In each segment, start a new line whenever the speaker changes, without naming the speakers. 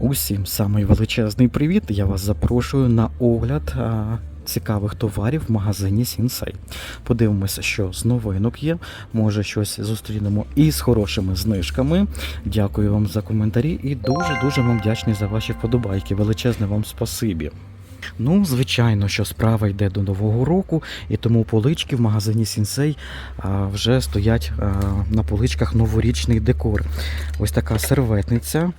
Усім самий величезний привіт. Я вас запрошую на огляд а, цікавих товарів в магазині Сінсей. Подивимося, що з новинок є. Може, щось зустрінемо і з хорошими знижками. Дякую вам за коментарі і дуже дуже вам вдячний за ваші вподобайки. Величезне вам спасибі. Ну, звичайно, що справа йде до нового року, і тому полички в магазині Сінсей вже стоять на поличках новорічний декор. Ось така серветниця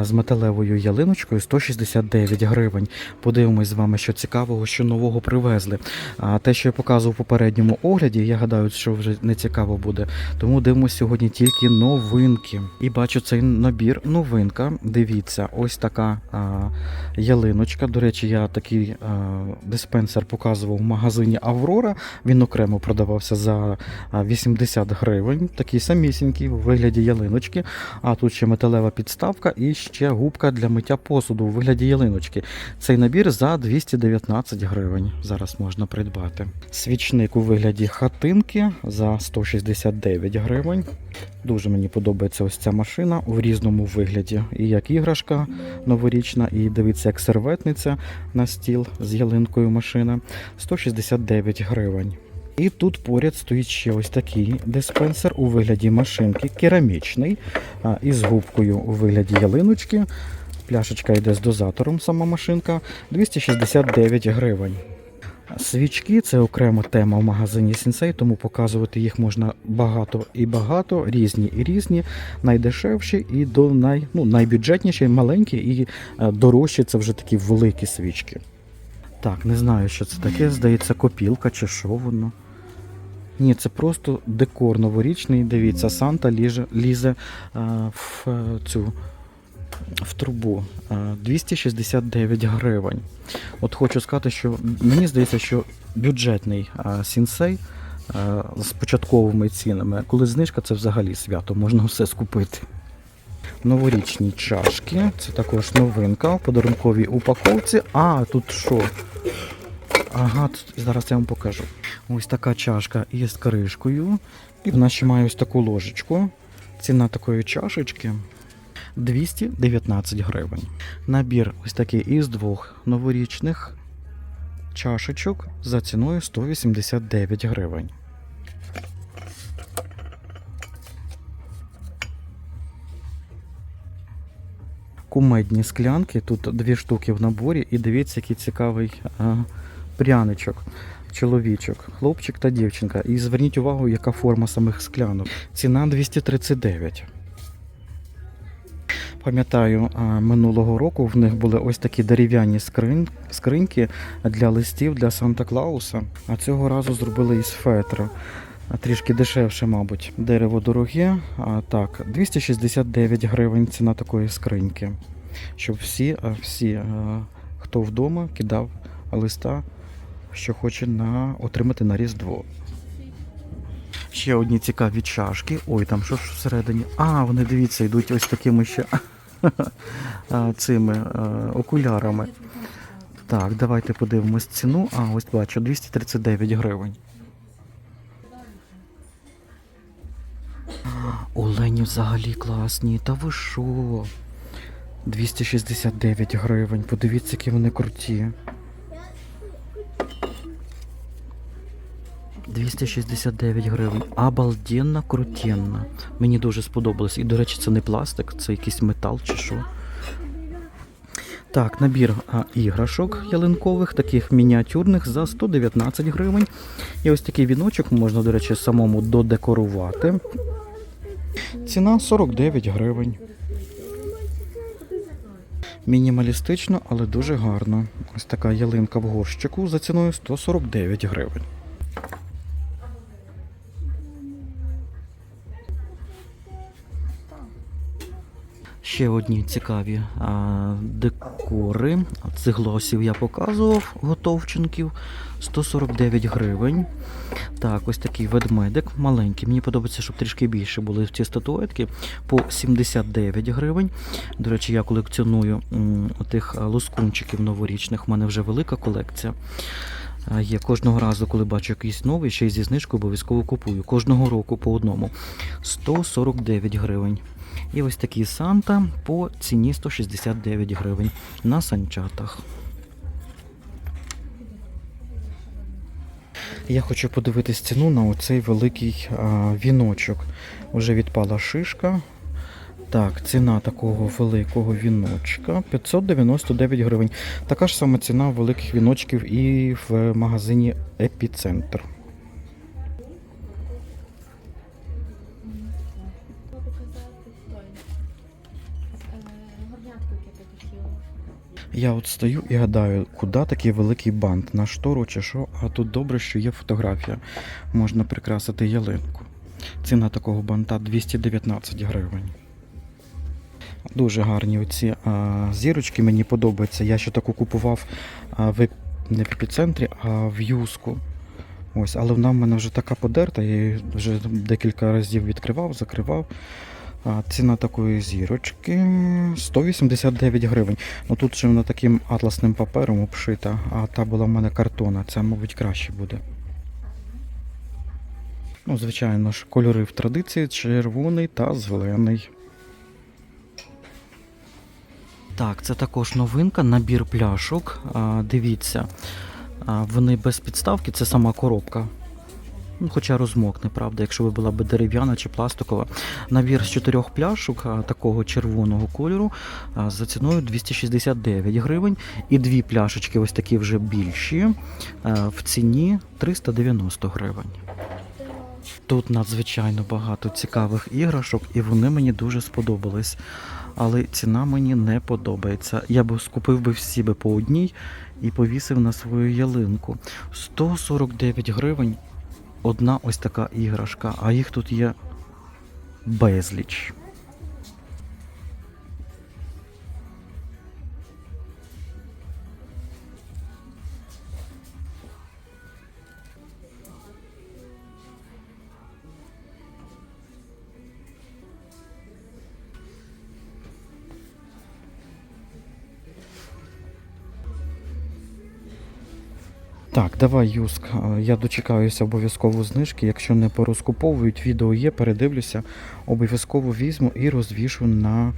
з металевою ялиночкою 169 гривень. Подивимось з вами, що цікавого, що нового привезли. А те, що я показував в попередньому огляді, я гадаю, що вже не цікаво буде. Тому дивимося сьогодні тільки новинки. І бачу цей набір новинка. Дивіться, ось така ялиночка. До речі, я такий а, диспенсер показував в магазині Аврора. Він окремо продавався за 80 гривень. Такий самісінький у вигляді ялиночки. А тут ще металева підставка і ще губка для миття посуду у вигляді ялиночки. Цей набір за 219 гривень. Зараз можна придбати. Свічник у вигляді хатинки за 169 гривень. Дуже мені подобається ось ця машина у різному вигляді. І як іграшка новорічна, і дивіться, як серветниця на стіл з ялинкою машина 169 гривень. І тут поряд стоїть ще ось такий диспенсер у вигляді машинки, керамічний, із губкою у вигляді ялиночки. Пляшечка йде з дозатором, сама машинка 269 гривень. Свічки це окрема тема в магазині Сінсей, тому показувати їх можна багато і багато, різні і різні, найдешевші і до най, ну, найбюджетніші, маленькі і е, дорожчі це вже такі великі свічки. Так, не знаю, що це таке. Здається, копілка чи що воно. Ні, це просто декор новорічний. Дивіться, Санта ліже, лізе е, в е, цю в трубу. Е, 269 гривень. От хочу сказати, що мені здається, що бюджетний е, сінсей е, з початковими цінами, коли знижка, це взагалі свято, можна все скупити. Новорічні чашки, це також новинка в подарунковій упаковці. А, тут що? Ага, тут, зараз я вам покажу. Ось така чашка із кришкою. І вона ще має ось таку ложечку. Ціна такої чашечки 219 гривень. Набір ось такий із двох новорічних чашечок за ціною 189 гривень. Кумедні склянки, тут дві штуки в наборі, і дивіться, який цікавий а, пряничок. Чоловічок, хлопчик та дівчинка. І зверніть увагу, яка форма самих склянок. Ціна 239. Пам'ятаю, минулого року в них були ось такі дерев'яні скрин... скриньки для листів для Санта Клауса. А цього разу зробили із фетра. Трішки дешевше, мабуть. Дерево дороге. А так, 269 гривень ціна такої скриньки. Щоб всі, всі, хто вдома, кидав листа, що хоче на отримати на Різдво. Ще одні цікаві чашки. Ой, там що ж всередині? А, вони дивіться, йдуть ось такими ще цими окулярами. Так, давайте подивимось ціну. А, ось бачу, 239 гривень. Олені взагалі класні. Та ви що? 269 гривень. Подивіться, які вони круті. 269 гривень. Обалденно крутенно. Мені дуже сподобалось. І, до речі, це не пластик, це якийсь метал чи що. Так, набір а, іграшок ялинкових, таких мініатюрних за 119 гривень. І ось такий віночок можна, до речі, самому додекорувати. Ціна 49 гривень. Мінімалістично, але дуже гарно. Ось така ялинка в горщику за ціною 149 гривень. Ще одні цікаві а, декори. Циглосів я показував, готовченків 149 гривень. Так, ось такий ведмедик маленький. Мені подобається, щоб трішки більше були ці статуетки по 79 гривень. До речі, я колекціоную м, отих лоскунчиків новорічних. У мене вже велика колекція. Є кожного разу, коли бачу якийсь новий, ще й зі знижкою обов'язково купую. Кожного року по одному. 149 гривень. І ось такий Санта по ціні 169 гривень на санчатах. Я хочу подивитись ціну на оцей великий а, віночок. Уже відпала шишка. Так, ціна такого великого віночка 599 гривень. Така ж сама ціна великих віночків і в магазині Епіцентр. Я от стою і гадаю, куди такий великий бант на штору чи що, а тут добре, що є фотографія. Можна прикрасити ялинку. Ціна такого банта 219 гривень. Дуже гарні оці а, зірочки, мені подобаються. Я ще таку купував а, в, не в епіцентрі, а в юску. Ось, але вона в мене вже така подерта, я її вже декілька разів відкривав, закривав. Ціна такої зірочки 189 гривень. Ну тут же вона таким атласним папером обшита, а та була в мене картона. Це, мабуть, краще буде. Ну, звичайно ж, кольори в традиції червоний та зелений. Так, це також новинка, набір пляшок. А, дивіться, а, вони без підставки, це сама коробка. Ну, хоча розмокне, правда, якщо би була б дерев'яна чи пластикова. Набір з чотирьох пляшок такого червоного кольору за ціною 269 гривень. І дві пляшечки, ось такі вже більші, в ціні 390 гривень. Тут надзвичайно багато цікавих іграшок, і вони мені дуже сподобались. Але ціна мені не подобається. Я б скупив би всі би по одній і повісив на свою ялинку. 149 гривень одна ось така іграшка, а їх тут є безліч. Так, давай, Юск. е, Я дочекаюся обов'язково знижки. Якщо не порозкуповують, відео є, передивлюся, обов'язково візьму і розвішу на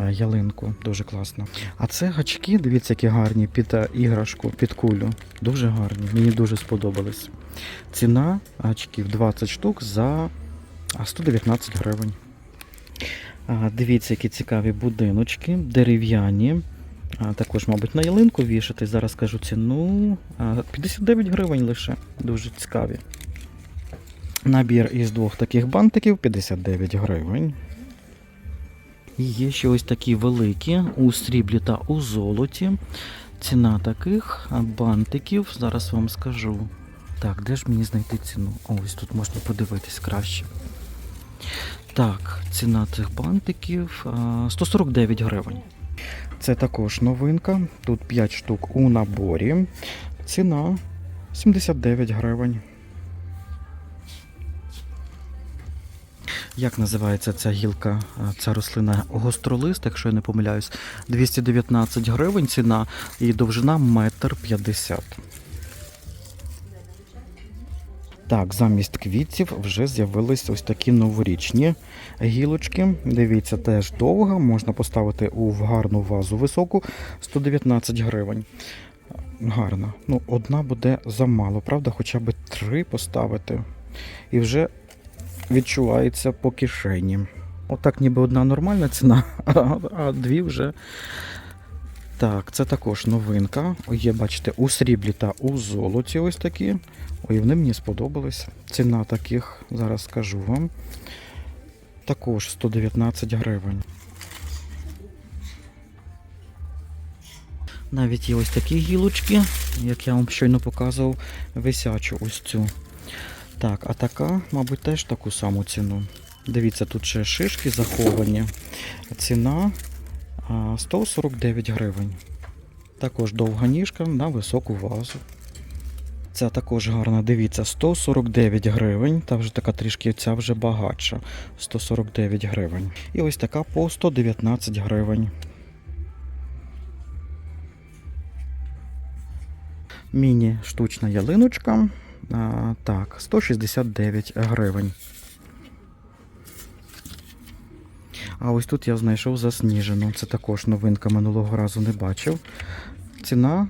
е, ялинку. Дуже класно. А це гачки, дивіться, які гарні під е, іграшку, під кулю. Дуже гарні. Мені дуже сподобались. Ціна гачків 20 штук за 119 гривень. Дивіться, які цікаві будиночки, дерев'яні. Також, мабуть, на ялинку вішати. Зараз скажу ціну. 59 гривень лише. Дуже цікаві. Набір із двох таких бантиків 59 гривень. І є ще ось такі великі у сріблі та у золоті. Ціна таких бантиків, зараз вам скажу. Так, де ж мені знайти ціну? Ось тут можна подивитись краще. Так, ціна цих бантиків 149 гривень. Це також новинка. Тут 5 штук у наборі. Ціна 79 гривень. Як називається ця гілка, ця рослина гостролист, якщо я не помиляюсь, 219 гривень ціна і довжина метр 50. Так, замість квітів вже з'явились ось такі новорічні гілочки. Дивіться, теж довга, можна поставити у гарну вазу високу 119 гривень. Гарна. Ну, одна буде замало, правда, хоча б три поставити. І вже відчувається по кишені. Отак, ніби одна нормальна ціна, а, дві вже. Так, це також новинка. Є, бачите, у сріблі та у золоті ось такі. Ой, вони мені сподобались. Ціна таких, зараз скажу вам. Також 119 гривень. Навіть є ось такі гілочки, як я вам щойно показував, висячу ось цю. Так, а така, мабуть, теж таку саму ціну. Дивіться, тут ще шишки заховані. Ціна 149 гривень. Також довга ніжка на високу вазу. Ця також гарна, дивіться, 149 гривень. Та вже така трішки ця вже багатша. 149 гривень. І ось така по 119 гривень. Міні штучна ялиночка. А, так, 169 гривень. А ось тут я знайшов засніжену. Це також новинка минулого разу не бачив. Ціна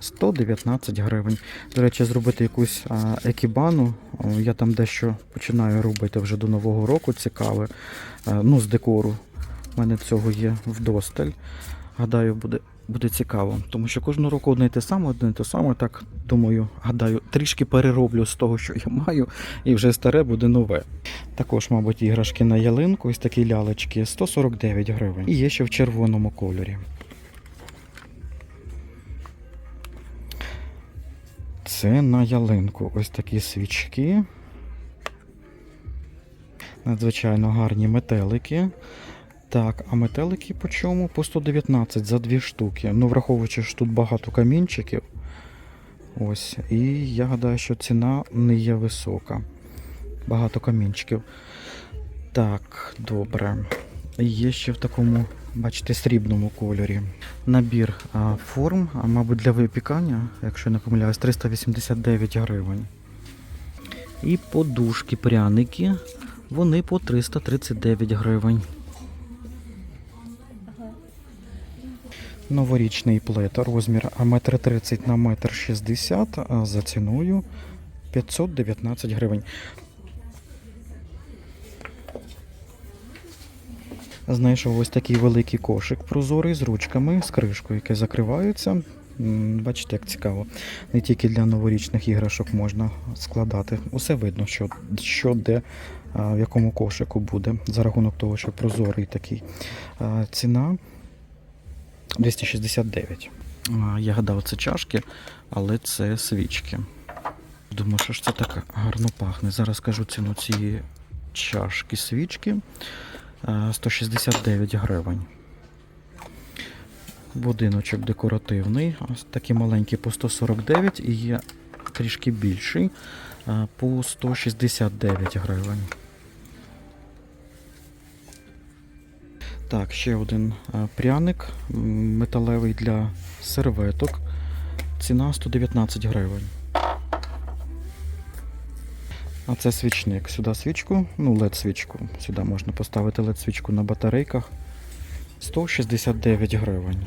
119 гривень. До речі, зробити якусь екібану. Я там дещо починаю робити вже до Нового року цікаве. Ну, з декору. У мене цього є вдосталь. Гадаю, буде, буде цікаво. Тому що кожного року одне й те саме, одне й те саме. Так думаю, гадаю, трішки перероблю з того, що я маю, і вже старе буде нове. Також, мабуть, іграшки на ялинку, ось такі лялечки 149 гривень. І є ще в червоному кольорі. Це на ялинку. Ось такі свічки. Надзвичайно гарні метелики. Так, а метелики по чому? По 119 за дві штуки. Ну, враховуючи, що тут багато камінчиків. Ось. І я гадаю, що ціна не є висока. Багато камінчиків. Так, добре. Є ще в такому, бачите, срібному кольорі. Набір форм, а, мабуть, для випікання, якщо я не помиляюсь, 389 гривень. І подушки, пряники, вони по 339 гривень. Новорічний плед, розмір 1,30 на 1,60 м за ціною 519 гривень. Знайшов ось такий великий кошик прозорий з ручками, з кришкою, яке закриваються. Бачите, як цікаво. Не тільки для новорічних іграшок можна складати. Усе видно, що, що де, в якому кошику буде, за рахунок того, що прозорий такий. Ціна 269. Я гадав, це чашки, але це свічки. Думаю, що ж це так гарно пахне. Зараз скажу ціну цієї чашки свічки. А, 169 гривень. Будиночок декоративний. Ось такий маленький по 149 і є трішки більший по 169 гривень. Так, ще один пряник металевий для серветок. Ціна 119 гривень. А це свічник. Сюди свічку, ну LED свічку. Сюди можна поставити LED свічку на батарейках. 169 гривень.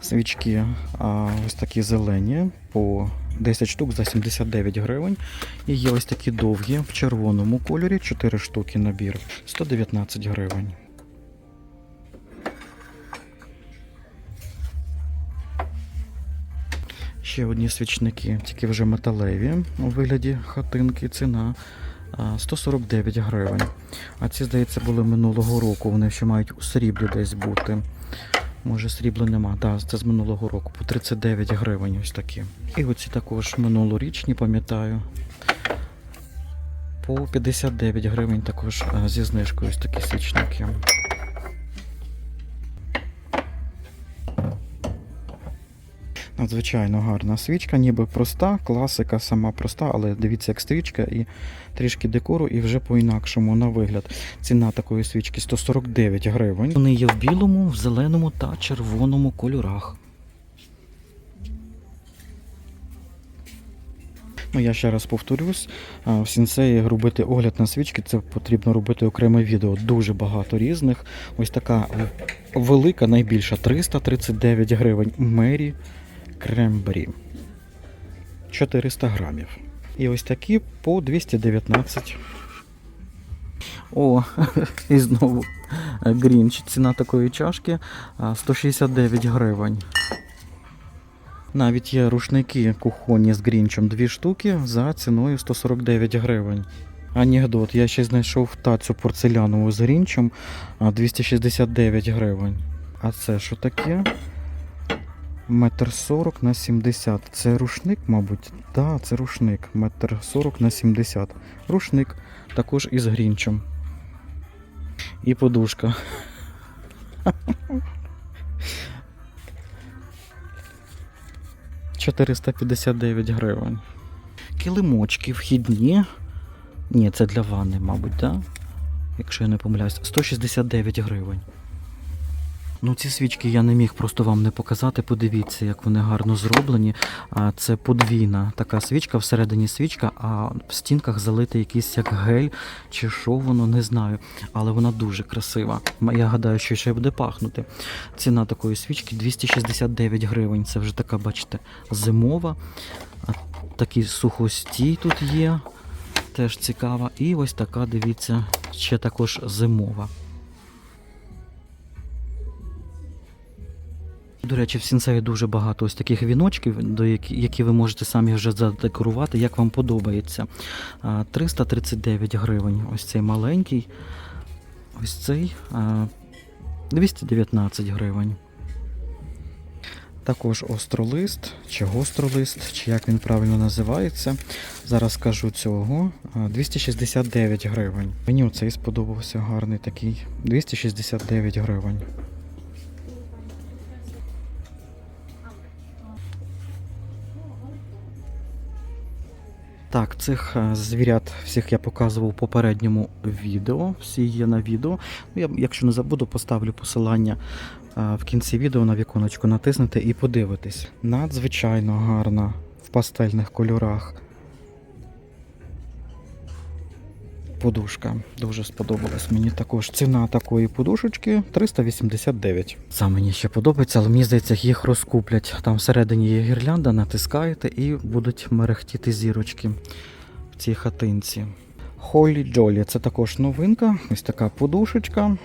Свічки а, ось такі зелені по 10 штук за 79 гривень. І є ось такі довгі в червоному кольорі, 4 штуки набір, 119 гривень. Ще одні свічники, тільки вже металеві у вигляді хатинки. Ціна 149 гривень. А ці, здається, були минулого року. Вони ще мають у сріблі десь бути. Може, срібла нема. Так, це з минулого року. По 39 гривень ось такі. І оці також минулорічні, пам'ятаю. По 59 гривень також зі знижкою ось такі свічники. Надзвичайно гарна свічка, ніби проста, класика сама проста, але дивіться, як свічка і трішки декору, і вже по-інакшому на вигляд. Ціна такої свічки 149 гривень. Вони є в білому, в зеленому та червоному кольорах. Ну, я ще раз повторюсь, в сінсеї робити огляд на свічки, це потрібно робити окреме відео. Дуже багато різних. Ось така велика, найбільша 339 гривень. Мері Крембрі. 400 грамів. І ось такі по 219. О, і знову Грінч. Ціна такої чашки 169 гривень. Навіть є рушники кухонні з грінчем дві штуки за ціною 149 гривень. Анекдот, я ще знайшов тацю порцелянову з грінчем 269 гривень. А це що таке? Метр сорок на 70. Це рушник, мабуть? Так, да, це рушник. Метр сорок на 70. Рушник також із грінчем. І подушка. «459 гривень. Килимочки вхідні. Ні, це для ванни, мабуть, так? Да? Якщо я не помиляюсь, 169 гривень. Ну, ці свічки я не міг просто вам не показати. Подивіться, як вони гарно зроблені. Це подвійна така свічка, всередині свічка, а в стінках залитий якийсь як гель чи що воно, не знаю. Але вона дуже красива. Я гадаю, що ще буде пахнути. Ціна такої свічки 269 гривень. Це вже така, бачите, зимова. А, Такий сухостій тут є. Теж цікава. І ось така, дивіться, ще також зимова. До речі, в сінцеві дуже багато ось таких віночків, до які, які ви можете самі вже задекорувати, як вам подобається. 339 гривень. Ось цей маленький. Ось цей 219 гривень. Також остролист, чи гостролист, чи як він правильно називається. Зараз скажу цього. 269 гривень. Мені оцей сподобався гарний такий. 269 гривень. Так, цих е, звірят всіх я показував у попередньому відео. Всі є на відео. Ну, Я, якщо не забуду, поставлю посилання е, в кінці відео на віконечко натиснете і подивитесь. Надзвичайно гарна в пастельних кольорах. Подушка дуже сподобалась мені також. Ціна такої подушечки 389. Сам мені ще подобається, але мені здається, їх розкуплять. Там всередині є гірлянда, натискаєте і будуть мерехтіти зірочки в цій хатинці. Холі Джолі це також новинка. Ось така подушечка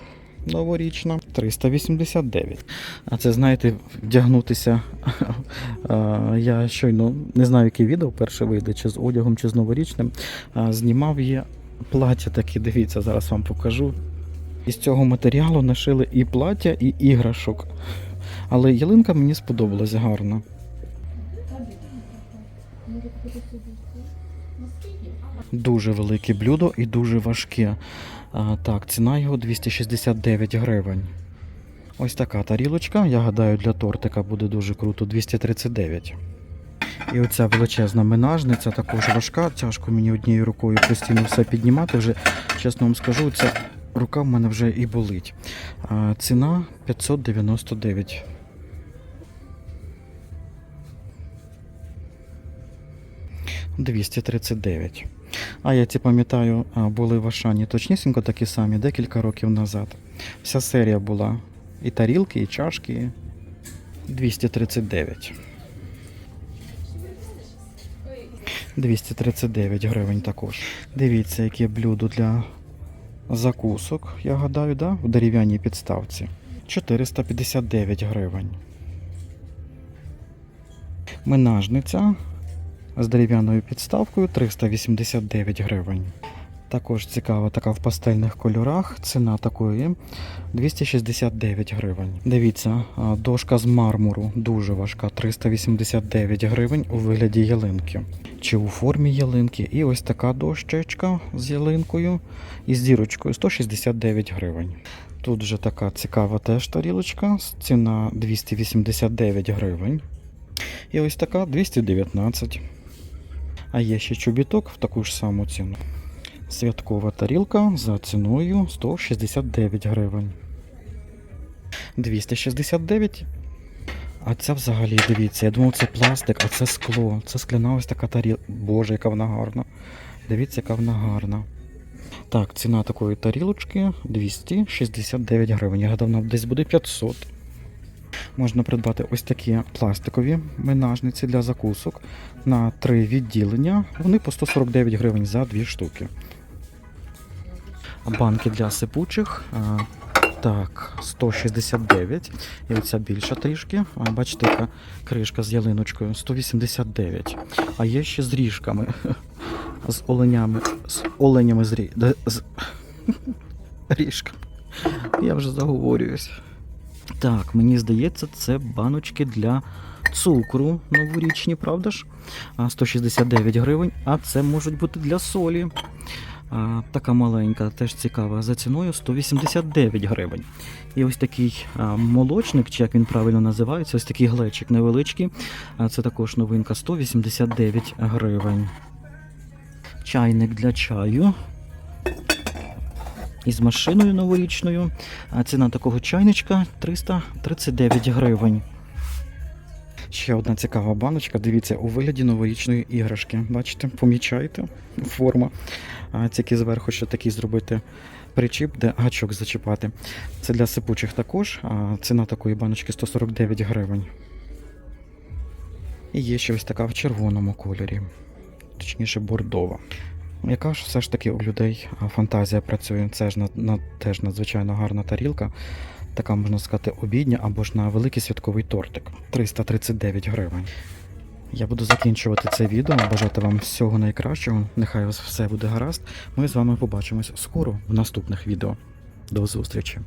новорічна. 389. А це, знаєте, вдягнутися. Я щойно не знаю, яке відео перше вийде, чи з одягом, чи з новорічним. Знімав є плаття такі, дивіться, зараз вам покажу. Із цього матеріалу нашили і плаття, і іграшок. Але ялинка мені сподобалась гарно. Дуже велике блюдо і дуже важке. А, так, ціна його 269 гривень. Ось така тарілочка. Я гадаю, для тортика буде дуже круто 239. І оця величезна менажниця також важка. Тяжко мені однією рукою постійно все піднімати. Вже чесно вам скажу, ця рука в мене вже і болить. Ціна 599. Двісті тридцять дев'ять. А я ці пам'ятаю, були в Ашані точнісінько такі самі декілька років назад. Вся серія була і тарілки, і чашки. 239. 239 гривень також. Дивіться, яке блюдо для закусок, я гадаю, да? в дерев'яній підставці. 459 гривень. Менажниця з дерев'яною підставкою 389 гривень. Також цікава така в пастельних кольорах. Ціна такої 269 гривень. Дивіться, дошка з мармуру дуже важка, 389 гривень у вигляді ялинки. Чи у формі ялинки. І ось така дощечка з ялинкою і з дірочкою 169 гривень. Тут вже така цікава теж тарілочка, ціна 289 гривень. І ось така 219. А є ще чобіток в таку ж саму ціну. Святкова тарілка за ціною 169 гривень. 269. А це взагалі, дивіться, я думав, це пластик, а це скло. Це скляна ось така тарілка. Боже, яка вона гарна. Дивіться, яка вона гарна. Так, ціна такої тарілочки 269 гривень. Я гадав, вона десь буде 500. Можна придбати ось такі пластикові менажниці для закусок на три відділення. Вони по 149 гривень за дві штуки. Банки для сипучих. Так, 169. І оця більша трішки. Бачите, яка кришка з ялиночкою 189. А є ще з ріжками. З оленями. З оленями з, рі... з... ріжками. Я вже заговорююсь. Так, мені здається, це баночки для цукру новорічні, правда ж? 169 гривень, а це можуть бути для солі. А, така маленька, теж цікава, за ціною 189 гривень. І ось такий а, молочник, чи як він правильно називається, ось такий глечик невеличкий. А, це також новинка 189 гривень. Чайник для чаю. із машиною новорічною. А ціна такого чайничка 339 гривень. Ще одна цікава баночка. Дивіться, у вигляді новорічної іграшки. Бачите, помічаєте? Форма. Тільки зверху ще такий зробити причіп, де гачок зачіпати. Це для сипучих також. Ціна такої баночки 149 гривень. І є ще ось така в червоному кольорі, точніше бордова. Яка ж все ж таки у людей фантазія працює? Це ж на, на, теж надзвичайно гарна тарілка. Така можна сказати обідня або ж на великий святковий тортик. 339 гривень. Я буду закінчувати це відео. Бажати вам всього найкращого. Нехай вас все буде гаразд. Ми з вами побачимось скоро в наступних відео. До зустрічі!